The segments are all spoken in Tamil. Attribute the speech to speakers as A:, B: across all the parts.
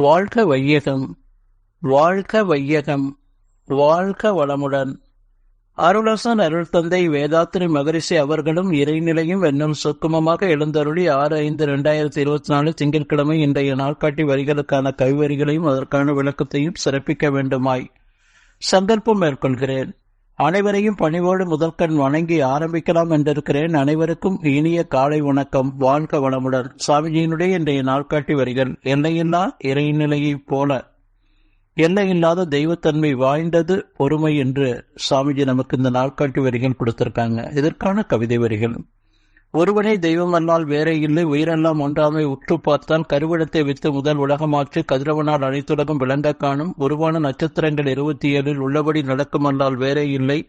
A: வாழ்க வையகம் வாழ்க வையகம் வாழ்க வளமுடன். அருளசன் அருள் தந்தை வேதாத்திரி மகரிஷி அவர்களும் இறைநிலையும் என்னும் சுக்குமமாக எழுந்தருளி ஆறு ஐந்து இரண்டாயிரத்தி இருபத்தி நாலு திங்கட்கிழமை இன்றைய நாட்காட்டி வரிகளுக்கான கைவரிகளையும் அதற்கான விளக்கத்தையும் சிறப்பிக்க வேண்டுமாய் சங்கல்பம் மேற்கொள்கிறேன். அனைவரையும் பணிவோடு முதற்கண் வணங்கி ஆரம்பிக்கலாம் என்றிருக்கிறேன். அனைவருக்கும் இனிய காலை வணக்கம். வாழ்க வளமுடன். சாமிஜியினுடைய இன்றைய நாட்காட்டி வரிகள் எல்லையில்லா இறைநிலையைப் போல. எல்லையில்லாத தெய்வத்தன்மை வாய்ந்தது பொறுமை என்று சாமிஜி நமக்கு இந்த நாட்காட்டி வரிகள் கொடுத்திருக்காங்க. இதற்கான கவிதை வரிகள் ஒருவனே தெய்வம் அல்லால் வேறே இல்லை உயிரெல்லாம் ஒன்றாமை உற்று பார்த்தால் கருவிடத்தை வித்து முதல் உலகமாற்று கதிரவனால் அனைத்துலகம் விளங்க காணும். உருவான நட்சத்திரங்கள் இருபத்தி ஏழில் உள்ளபடி நடக்குமல்லால் வேறே இல்லை.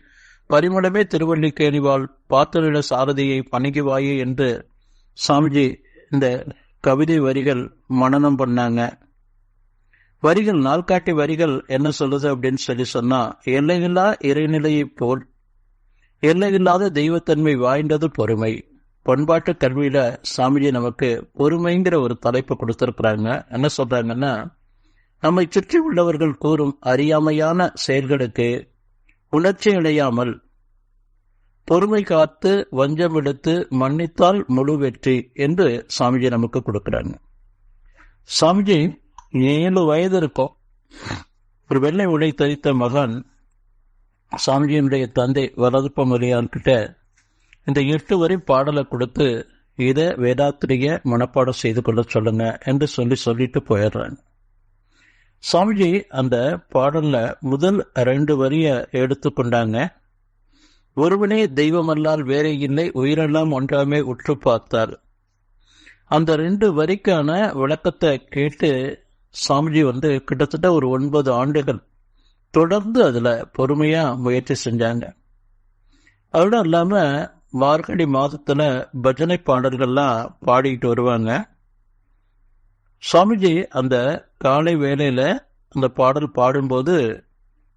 A: பரிமளமே திருவள்ளிக்கேணிவாள் பார்த்தலிட சாரதியை பணிகுவாயே என்று சாமிஜி இந்த கவிதை வரிகள் மனனம் பண்ணாங்க. வரிகள் நாள்காட்டி வரிகள் என்ன சொல்லுது அப்படின்னு சொல்லி சொன்னா எல்லையில்லா இறைநிலையைப் போல் எல்லையில்லாத தெய்வத்தன்மை வாய்ந்தது பொறுமை. பண்பாட்டு கல்வியில சாமிஜி நமக்கு பொறுமைங்கிற ஒரு தலைப்பு கொடுத்திருக்கிறாங்க. என்ன சொல்றாங்கன்னா நம்மை சுற்றி உள்ளவர்கள் கூறும் அறியாமையான செயல்களுக்கு உணர்ச்சி அடையாமல் பொறுமை காத்து வஞ்சம் எடுத்து மன்னித்தால் முழு வெற்றி என்று சாமிஜி நமக்கு கொடுக்கிறாங்க. சாமிஜி ஏழு வயது இருக்கும். ஒரு வெள்ளை உடை தரித்த மகன் சாமிஜியினுடைய தந்தை வரதுப்ப மொழியான் இந்த எட்டு வரை பாடலை கொடுத்து இதை வேதாத்திரிய மனப்பாடம் செய்து கொள்ள சொல்லுங்க என்று சொல்லி சொல்லிட்டு போயிடுறாங்க சாமிஜி அந்த பாடல்ல முதல் ரெண்டு வரிய எடுத்துக்கொண்டாங்க ஒருவனே தெய்வமல்லால் வேறே இல்லை உயிரெல்லாம் ஒன்றாமே உற்று பார்த்தார். அந்த ரெண்டு வரிக்கான விளக்கத்தை கேட்டு சாமிஜி வந்து கிட்டத்தட்ட ஒரு ஒன்பது ஆண்டுகள் தொடர்ந்து அதுல பொறுமையா முயற்சி செஞ்சாங்க. அதோட இல்லாம மார்கழி மாதத்துல பஜனை பாடல்கள்லாம் பாடிட்டு வருவாங்க. சுவாமிஜி அந்த காலை வேளையில அந்த பாடல் பாடும்போது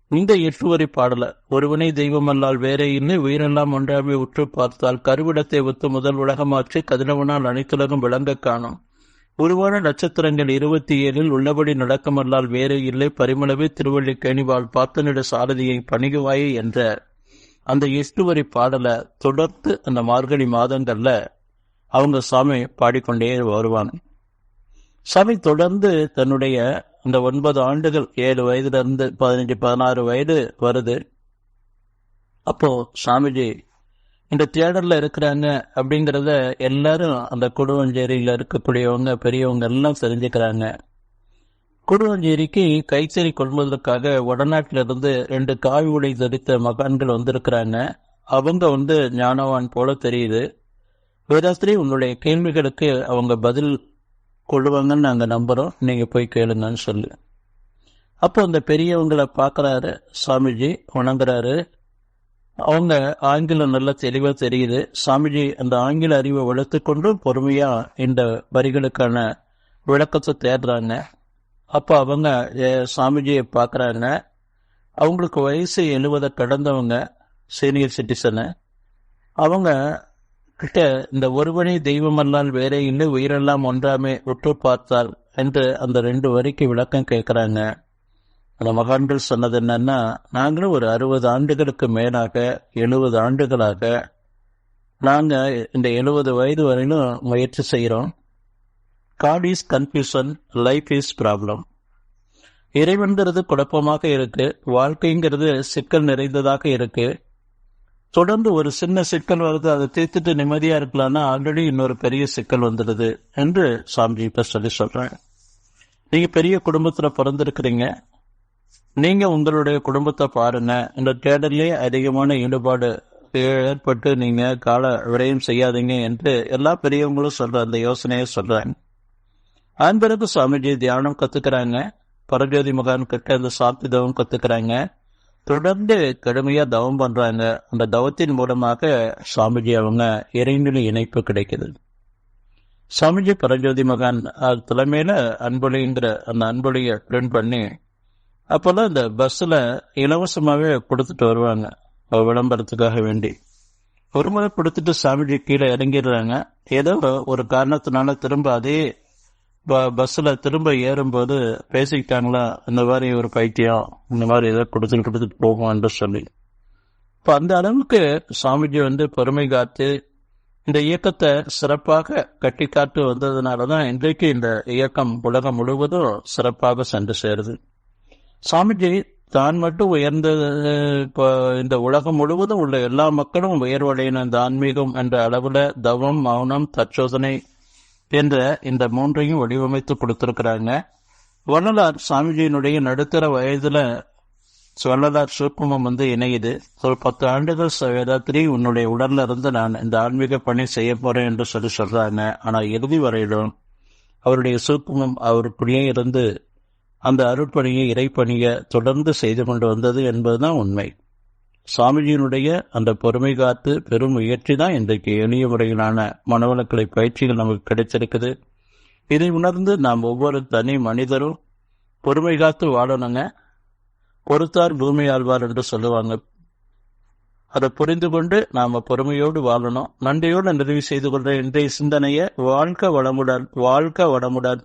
A: இந்த எட்டு வரி பாடல ஒருவனை தெய்வமல்லால் வேறே இன்னும் உயிரெல்லாம் ஒன்றாமே உற்று பார்த்தால் கருவிடத்தை ஒத்து முதல் உலகமாற்றி கதிரவனால் அனைத்துலகம் விளங்க காணும். உருவான நட்சத்திரங்கள் இருபத்தி ஏழில் உள்ளபடி நடக்கமல்லால் வேறு இல்லை பரிமளவே திருவள்ளி கேணிவாள் பார்த்தனிட சாரதியை பணிகுவாயே என்ற அந்த எட்டு வரி பாடலை தொடர்ந்து அந்த மார்கழி மாதங்களில் அவங்க சாமி பாடிக்கொண்டே வருவாங்க. சாமி தொடர்ந்து தன்னுடைய அந்த ஒன்பது ஆண்டுகள் ஏழு வயதுலேருந்து பதினஞ்சு பதினாறு வயது வருது. அப்போ சாமிஜி இந்த தேடல்ல இருக்கிறாங்க அப்படிங்கிறத எல்லாரும் அந்த குடும்பஞ்சேரியில் இருக்கக்கூடியவங்க பெரியவங்க எல்லாம் தெரிஞ்சுக்கிறாங்க. குடுவஞ்சேரிக்கு கைத்தறி கொள்வதற்காக வடநாட்டிலிருந்து ரெண்டு காவி உடை தரித்த மகான்கள் வந்திருக்கிறாங்க. அவங்க வந்து ஞானவான் போல தெரியுது. வேதாஸ்திரி உங்களுடைய கேள்விகளுக்கு அவங்க பதில் கொள்ளுவாங்கன்னு நாங்கள் நம்புகிறோம் நீங்கள் போய் கேளுங்கன்னு சொல்லு. அப்போ அந்த பெரியவங்களை பார்க்குறாரு. சாமிஜி வணங்குறாரு. அவங்க ஆங்கிலம் நல்லா தெளிவாக தெரியுது. சாமிஜி அந்த ஆங்கில அறிவை வளர்த்துக்கொண்டு பொறுமையாக இந்த வரிகளுக்கான விளக்கத்தை தேடுறாங்க. அப்போ அவங்க சாமிஜியை பார்க்குறாங்க அவங்களுக்கு வயசு எழுபதை கடந்தவங்க சீனியர் சிட்டிசனு. அவங்க கிட்ட இந்த ஒருவனே தெய்வமல்லால் வேறே இல்லை உயிரெல்லாம் ஒன்றாமே உற்று பார்த்தால் என்று அந்த ரெண்டு வரிக்கு விளக்கம் கேட்குறாங்க அந்த மகான்கள் சொன்னது என்னன்னா நாங்களும் ஒரு அறுபது ஆண்டுகளுக்கு மேலாக எழுபது ஆண்டுகளாக நாங்கள் இந்த எழுபது வயது வரையிலும் முயற்சி செய்கிறோம் God is confusion life is problem இறைவன்கிறது குழப்பமாக இருக்கு வாழ்க்கைங்கிறது சிக்கல் நிறைந்ததாக இருக்கு. தொடர்ந்து ஒரு சின்ன சிக்கல் வருது அதை தீர்த்துட்டு நிம்மதியா இருக்கலாம்னா ஆல்ரெடி இன்னொரு பெரிய சிக்கல் வந்துடுது என்று சாமிஜி இப்ப சொல்லி சொல்றேன் நீங்க பெரிய குடும்பத்துல பிறந்திருக்கிறீங்க. நீங்க உங்களுடைய குடும்பத்தை பாருங்க. இந்த தேடலே அதிகமான ஈடுபாடு ஏற்பட்டு நீங்க கால விரயம் செய்யாதீங்க என்று எல்லா பெரியவங்களும் சொல்ற அந்த யோசனையை சொல்றாங்க. அன்பிறகு சுவாமிஜி தியானம் கத்துக்கிறாங்க. பரஜோதி மகான் கிட்ட அந்த சாந்தி தவம் கத்துக்கிறாங்க. தொடர்ந்து கடுமையா தவம் பண்றாங்க. அந்த தவத்தின் மூலமாக சுவாமிஜி அவங்க இறைநிலை இணைப்பு கிடைக்குது. சுவாமிஜி பரஞ்சோதி மகான் தலைமையில அன்பொழிங்கிற அந்த அன்பொழியை பிரிண்ட் பண்ணி அப்போல்லாம் இந்த பஸ்ஸில் இலவசமாகவே கொடுத்துட்டு வருவாங்க. விளம்பரத்துக்காக வேண்டி. ஒரு முறை கொடுத்துட்டு சாமிஜி கீழே இறங்கிடுறாங்க. ஏதோ ஒரு காரணத்தினால திரும்ப அதே ப- திரும்ப ஏறும்போது பேசிக்கிட்டாங்களா இந்த மாதிரி ஒரு பைத்தியம் இந்த மாதிரி ஏதோ கொடுத்துட்டு கொடுத்துட்டு போகும் என்று சொல்லி. இப்போ அந்த அளவுக்கு சாமிஜி வந்து பெருமை காத்து இந்த இயக்கத்தை சிறப்பாக கட்டி காத்து வந்ததுனாலதான் இன்றைக்கு இந்த இயக்கம் உலகம் முழுவதும் சிறப்பாக சென்று சேருது. சாமிஜி தான் மட்டும் உயர்ந்த இப்போ இந்த உலகம் முழுவதும் உள்ள எல்லா மக்களும் உயர்வடையின இந்த ஆன்மீகம் என்ற அளவில் தவம் மௌனம் தற்சோதனை என்ற இந்த மூன்றையும் வடிவமைத்து கொடுத்திருக்கிறாங்க. வள்ளலார் சாமிஜியினுடைய நடுத்தர வயதுல வள்ளலார் சூக்குமம் வந்து இணையுது. ஒரு பத்து ஆண்டுகள் ச- உன்னுடைய உடல்ல இருந்து நான் இந்த ஆன்மீக பணி செய்ய போறேன் என்று சொல்லி சொல்றாங்க. ஆனா இறுதி வரையிலும் அவருடைய சூக்குமம் அவருக்குள்ளே இருந்து அந்த அருட்பணியை இறைப்பணியை தொடர்ந்து செய்து கொண்டு வந்தது என்பதுதான் உண்மை. சுவாமிஜியினுடைய அந்த பொறுமை காத்து பெரும் முயற்சி தான் இன்றைக்கு எளிய முறையிலான மனவளக்கலை பயிற்சிகள் நமக்கு கிடைச்சிருக்குது இதை உணர்ந்து நாம் ஒவ்வொரு தனி மனிதரும் பொறுமை காத்து வாழணுங்க. பொறுத்தார் பூமி ஆழ்வார் என்று சொல்லுவாங்க. அதை புரிந்து கொண்டு நாம பொறுமையோடு வாழணும். நன்றியோடு நிறைவு செய்து கொள்ற இன்றைய சிந்தனையை வாழ்க்க வளமுடன் வாழ்க்க வளமுடன்.